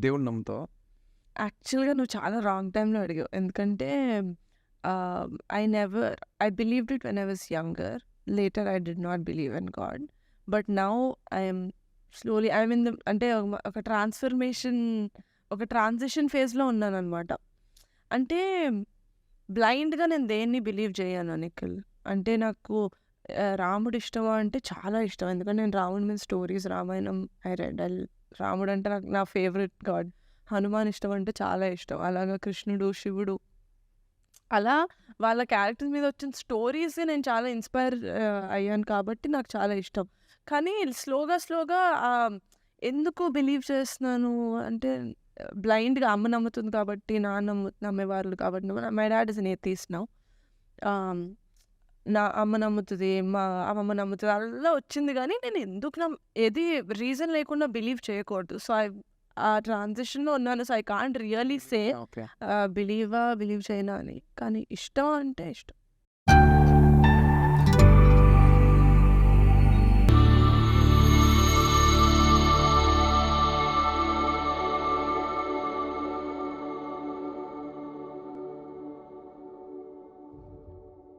దేవుడు నమ్ముతావా? యాక్చువల్‌గా నువ్వు చాలా రాంగ్ టైంలో అడిగావు. ఎందుకంటే I never I believed it when I was younger. Later I did not believe in god. But now I slowly I mean the అంటే ఒక- ట్రాన్స్‌ఫర్మేషన్ ఒక ట్రాన్సిషన్ ఫేజ్‌లో ఉన్నాననమాట. అంటే బ్లైండ్‌గా నేను దేన్ని బిలీవ్ చేయను నిఖిల్. అంటే నాకు రాముడు ఇష్టమా అంటే చాలా ఇష్టం. ఎందుకంటే నేను రాముడి మీద stories Ramayanam I read. I రాముడు అంటే నాకు నా ఫేవరెట్ గాడ్. హనుమాన్ ఇష్టం అంటే చాలా ఇష్టం. అలాగా కృష్ణుడు, శివుడు అలా వాళ్ళ క్యారెక్టర్స్ మీద వచ్చిన స్టోరీస్ నేను చాలా ఇన్‌స్పైర్ అయ్యాను కాబట్టి నాకు చాలా ఇష్టం. కానీ స్లోగా స్లోగా ఎందుకు బిలీవ్ చేస్తున్నాను అంటే బ్లైండ్‌గా అమ్మ నమ్ముతుంది కాబట్టి నాన్న నమ్మే వాళ్ళు కాబట్టి మై డాడ్ ఇస్ నేను ఏథీస్ట్ నౌ. నా అమ్మ నమ్ముతది, మా అమ్మమ్మ నమ్ముతది అలా వచ్చింది గానీ నేను ఎందుకు నమ్ ఏది రీజన్ లేకుండా బిలీవ్ చేయకూడదు. సో, ఐ ఆ ట్రాన్సిషన్‌లో ఉన్నాను. So, I can't really say బిలీవా, believe చేయనా అని. కానీ ఇష్టం అంటే ఇష్టం.